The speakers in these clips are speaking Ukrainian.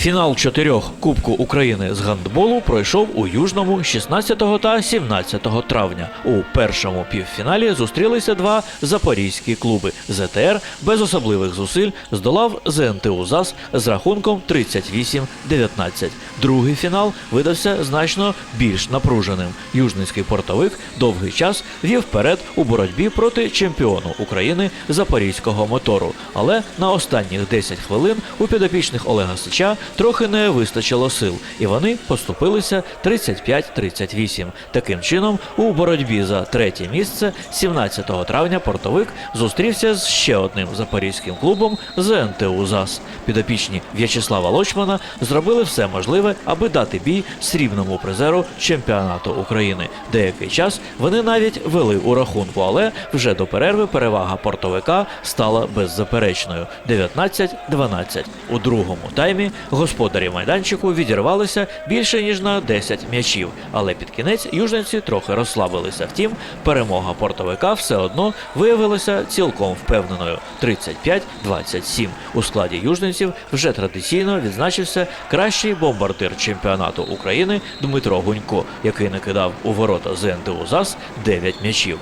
Фінал чотирьох Кубку України з гандболу пройшов у Южному 16 та 17 травня. У першому півфіналі зустрілися два запорізькі клуби. ЗТР без особливих зусиль здолав ЗНТУ ЗАС з рахунком 38-19. Другий фінал видався значно більш напруженим. Южницький портовик довгий час вів вперед у боротьбі проти чемпіону України запорізького мотору. Але на останніх 10 хвилин у підопічних Олега Сича трохи не вистачило сил, і вони поступилися 35-38. Таким чином, у боротьбі за третє місце 17 травня портовик зустрівся з ще одним запорізьким клубом ЗНТУ ЗАС. Підопічні В'ячеслава Лочмана зробили все можливе, аби дати бій срібному призеру чемпіонату України. Деякий час вони навіть вели у рахунку, але вже до перерви перевага портовика стала беззаперечною 19-12. У другому таймі господарі майданчику відірвалися більше ніж на 10 м'ячів, але під кінець южниці трохи розслабилися. Втім, перемога портовика все одно виявилася цілком впевненою 35-27. У складі южниців вже традиційно відзначився кращий бомбардир чемпіонату України Дмитро Гунько, який накидав у ворота ЗНТУ ЗАС 9 м'ячів.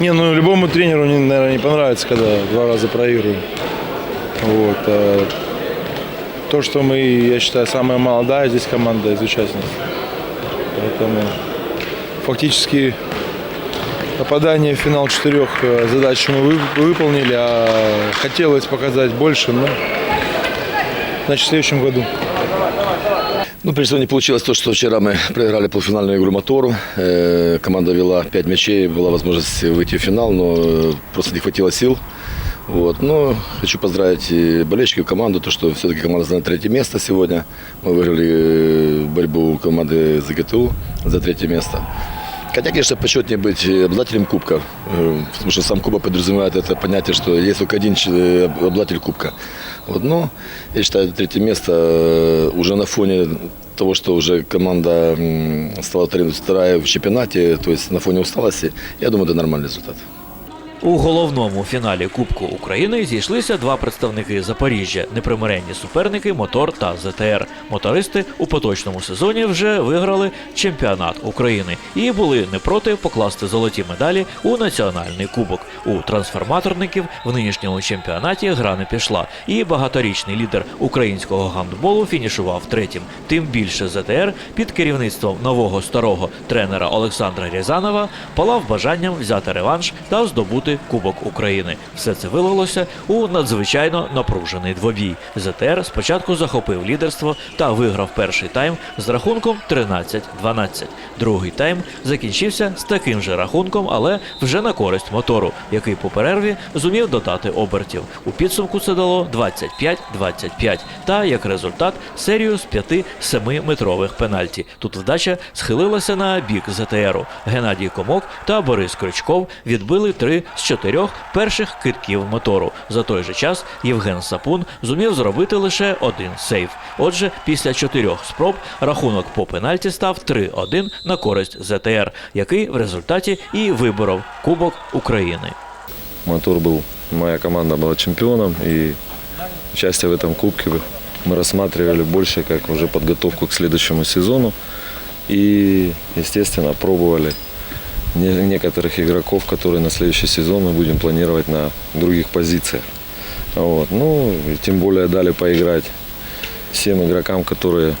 Не, ну любому тренеру, не- наверное, не понравится, когда два раза проигрываем. Вот. То, что мы, я считаю, самая молодая здесь команда из участниц. Поэтому фактически попадание в финал четырех э, задач мы вы- выполнили, а хотелось показать больше, но значит, в следующем году. Ну, прежде всего, не получилось то, что вчера мы проиграли полуфинальную игру «Мотору». Э, Команда вела 5 мячей, была возможность выйти в финал, но э, просто не хватило сил. Вот. Но хочу поздравить и болельщиков, команду, то, что все-таки команда заняла третье место сегодня. Мы выиграли э, борьбу команды ЗГТУ за третье место. Хотя, конечно, почетнее быть обладателем кубка, э, потому что сам кубок подразумевает это понятие, что есть только один че- обладатель кубка. Вот, но я считаю, третье место э, уже на фоне того, что уже команда стала вторая в чемпионате, то есть на фоне усталости, я думаю, это нормальный результат. У головному фіналі Кубку України зійшлися два представники Запоріжжя, непримиренні суперники Мотор та ЗТР. Мотористи у поточному сезоні вже виграли чемпіонат України і були не проти покласти золоті медалі у національний кубок. У трансформаторників в нинішньому чемпіонаті гра не пішла, і багаторічний лідер українського гандболу фінішував третім. Тим більше ЗТР під керівництвом нового старого тренера Олександра Рязанова палав бажанням взяти реванш та здобути Кубок України. Все це вилилося у надзвичайно напружений двобій. ЗТР спочатку захопив лідерство та виграв перший тайм з рахунком 13-12. Другий тайм закінчився з таким же рахунком, але вже на користь мотору, який по перерві зумів додати обертів. У підсумку це дало 25-25 та як результат серію з п'яти 7-метрових пенальті. Тут вдача схилилася на бік ЗТРу. Геннадій Комок та Борис Крючков відбили три з чотирьох перших китків мотору. За той же час Євген Сапун зумів зробити лише один сейф. Отже, після чотирьох спроб рахунок по пенальті став 3-1 на користь ЗТР, який в результаті і виборов Кубок України. Мотор был, моя команда была чемпионом, и участие в этом кубке мы рассматривали больше как уже подготовку к следующему сезону. И, естественно, пробовали не- некоторых игроков, которые на следующий сезон мы будем планировать на других позициях. Вот. Ну, и тем более дали поиграть всем игрокам, которые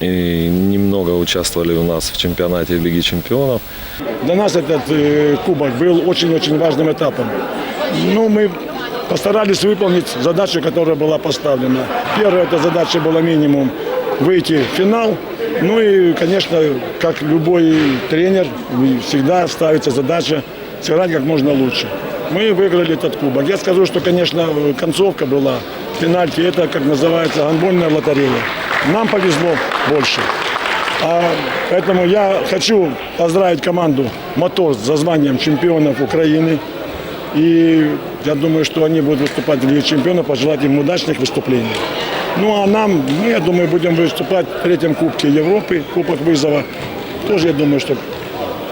и немного участвовали у нас в чемпионате Лиги чемпионов. Для нас этот э, кубок был очень-очень важным этапом. Ну, мы постарались выполнить задачу, которая была поставлена. Первая эта задача была минимум выйти в финал. Ну и, конечно, как любой тренер, всегда ставится задача сыграть как можно лучше. Мы выиграли этот кубок. Я скажу, что, конечно, концовка была, пенальти, это, как называется, гандбольная лотерея. Нам повезло больше. А поэтому я хочу поздравить команду «Мотор» за званием чемпионов Украины. И я думаю, что они будут выступать в Лиге чемпионов, пожелать им удачных выступлений. Ну а нам, мы, я думаю, будем выступать в третьем Кубке Европы, Кубок вызова. Тоже, я думаю, что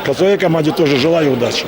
к своей команде тоже желаю удачи.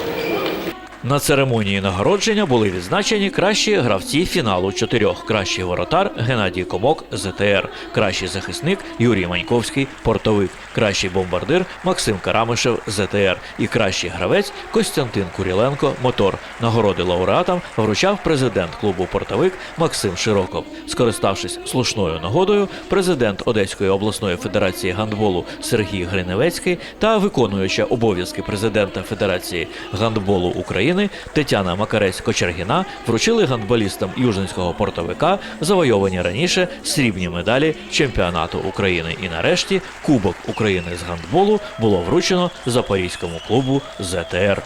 На церемонії нагородження були відзначені кращі гравці фіналу чотирьох. Кращий воротар Геннадій Комок ЗТР, кращий захисник Юрій Маньковський Портовик, кращий бомбардир Максим Карамишев ЗТР і кращий гравець Костянтин Куріленко Мотор. Нагороди лауреатам вручав президент клубу Портовик Максим Широков. Скориставшись слушною нагодою, президент Одеської обласної федерації гандболу Сергій Гриневецький та виконуюча обов'язки президента Федерації гандболу України Тетяна Макарець Кочергіна вручили гандболістам Южинського портовика завойовані раніше срібні медалі чемпіонату України. І нарешті Кубок України з гандболу було вручено запорізькому клубу ЗТР.